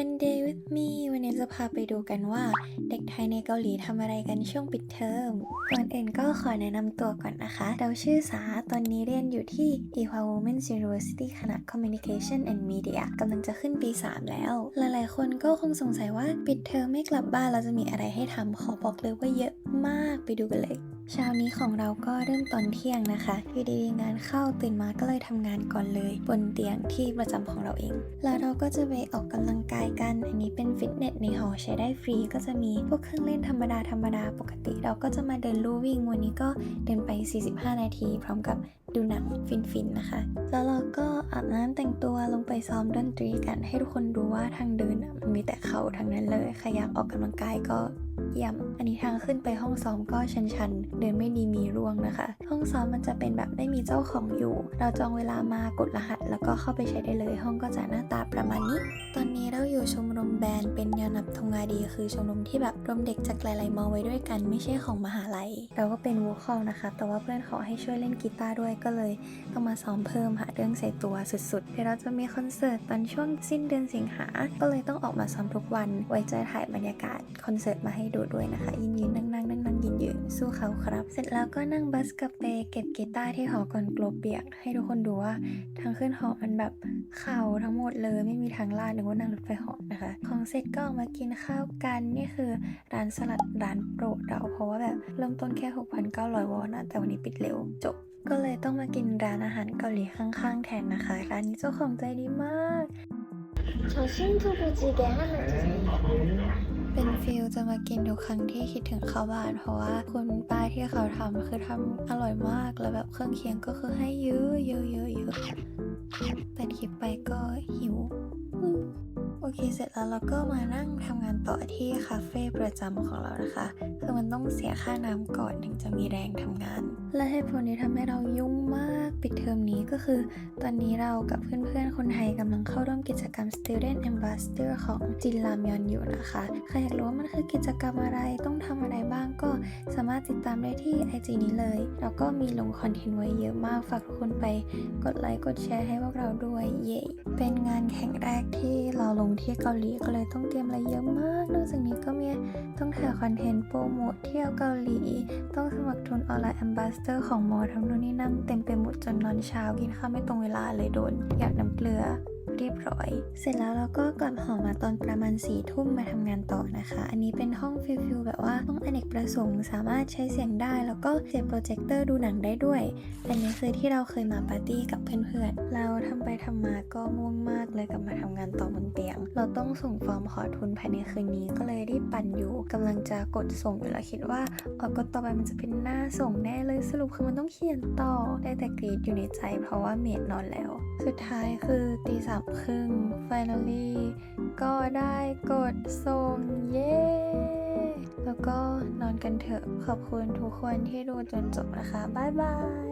One Day with me วันนี้จะพาไปดูกันว่าเด็กไทยในเกาหลีทำอะไรกันช่วงปิดเทอม ก่อนอื่นก็ขอแนะนำตัวก่อนนะคะ เราชื่อสา ตอนนี้เรียนอยู่ที่ Ewha Women's University คณะ Communication and Media กำลังจะขึ้นปี 3 แล้ว หลายๆ คนก็คงสงสัยว่าปิดเทอมไม่กลับบ้านเราจะมีอะไรให้ทำขอบอกเลยว่าเยอะมากไปดูกันเลยเช้านี้ของเราก็เริ่มตอนเที่ยงนะคะอยู่ดีๆงานเข้าตื่นมาก็เลยทำงานก่อนเลย บนเตียงที่ประจำของเราเอง แล้วเราก็จะไปออกกำลังกายกัน อันนี้เป็นฟิตเนสในหอใช้ได้ฟรีก็จะมีพวกเครื่องเล่นธรรมดาธรรมดาปกติ เราก็จะมาเดินลู่วิ่งวันนี้ก็เดินไป 45 นาที พร้อมกับดูหนังฟินๆนะคะ แล้วเราก็อาบน้ำแต่งตัวลงไปซ้อมดนตรีกันให้ทุกคนดูว่าทางเดินมันมีแต่เขาทั้งนั้นเลยใครอยากออกกำลังกายก็ เยี่ยม อันนี้ทางขึ้นไปห้องซ้อมก็ชันๆ เดินไม่ดีมีร่วงนะคะ ห้องซ้อมมันจะเป็นแบบไม่มีเจ้าของอยู่ เราจองเวลามากดรหัส แล้วก็เข้าไปใช้ได้เลย ห้องก็จะหน้าตาประมาณนี้ ตอนนี้เราอยู่ชมรมแบนด์เป็นยานับทงาดี คือชมรมที่แบบรวมเด็กจากหลายๆมอไว้ด้วยกันไม่ใช่ของมหาลัย เราก็เป็นวูคอลนะคะ แต่ว่าเพื่อนขอให้ช่วยเล่นกีตาร์ด้วยก็เลยต้องมาซ้อมเพิ่มหาเรื่องใส่ตัวสุดๆเดี๋ยวเราจะมีคอนเสิร์ตตอนช่วงสิ้นเดือนสิงหา ก็เลยต้องออกมาซ้อมทุกวัน ไว้จะถ่ายบรรยากาศคอนเสิร์ตมาให้ดูด้วยนะคะ ยืนยืนนั่งนั่งนั่งนั่งยืนยืนสู้เขาครับ เสร็จแล้วก็นั่งบัสกลับไปเก็บกีตาร์ที่หอก่อนกลัวเปียก ให้ทุกคนดูว่าทางขึ้นหอมันแบบเข่าทั้งหมดเลยไม่มีทางลาดนึกว่านั่งรถไฟเหอนะคะ ของเสร็จก็ออกมากินข้าวกันนี่คือร้านสลัดร้านโปรดเรา เพราะว่าแบบเริ่มต้นแค่ 6,900 วอนนะแต่วันนี้ปิดเร็วจบ ก็เลยต้องมากินร้านอาหารเกาหลีข้างๆ แทนนะคะ ร้านนี้เจ้าของใจดีมาก 저 순두부찌개 하나 주세요. เป็นฟิลจะมากินทุกครั้งที่คิดถึงข้าวบ้าน เพราะว่าคุณป้าที่เขาทำคือทำอร่อยมากแล้วแบบเครื่องเคียงก็คือให้เยอะเยอะเยอะเยอะ แล้วเราก็มานั่งทำงานต่อที่คาเฟ่ประจำของเรานะคะ คือมันต้องเสียค่าน้ำก่อนถึงจะมีแรงทำงาน และเหตุผลที่ทำให้เรายุ่งมากปิดเทอมนี้ก็คือ ตอนนี้เรากับเพื่อนๆ คนไทยกำลังเข้าร่วมกิจกรรม Student Ambassador ของจินลามยอนอยู่นะคะ ใครอยากรู้ว่ามันคือกิจกรรมอะไรต้องทำอะไรบ้างก็ สามารถติดตามได้ที่ IG นี้เลย แล้วก็มีลงคอนเทนต์ไว้เยอะมาก ฝากทุกคนไปกดไลค์ กดแชร์ให้พวกเราด้วยเย้เป็นงานแข่งแรกที่เราลงที่เกาหลีก็เลยต้องเตรียมอะไรเยอะมาก นอกจากนี้ก็มีต้องถ่ายคอนเทนต์โปรโมทเที่ยวเกาหลี ต้องสมัครทุนออนไลน์แอมบาสเตอร์ของมอทั้งนู่นนี่นั่นเต็มไปหมดจนนอนเช้ากินข้าวไม่ตรงเวลาเลยโดนหยาดน้ำเกลือ เรียบร้อย เสร็จแล้วเราก็กลับหอมาตอนประมาณสี่ทุ่มมาทำงานต่อนะคะ อันนี้เป็นห้องฟิลฟิลแบบว่าห้องอเนกประสงค์สามารถใช้เสียงได้ แล้วก็เสียบโปรเจคเตอร์ดูหนังได้ด้วย อันนี้คือที่เราเคยมาปาร์ตี้กับเพื่อนๆ เราทำไปทำมาก็ง่วงมากเลยกลับมาทำงานต่อบนเตียง เราต้องส่งฟอร์มขอทุนภายในคืนนี้ก็เลยรีบปั่นอยู่กำลังจะกดส่งอยู่แล้วคิดว่าออกกดต่อไปมันจะเป็นหน้าส่งแน่เลยสรุปคือมันต้องเขียนต่อได้แต่กรีดอยู่ในใจ เพราะว่าเมดนอนแล้ว สุดท้ายคือตีสามครึ่ง finally ก็ได้กดส่งเย้ แล้วก็นอนกันเถอะ ขอบคุณทุกคนที่ดูจนจบนะคะ บ๊ายบาย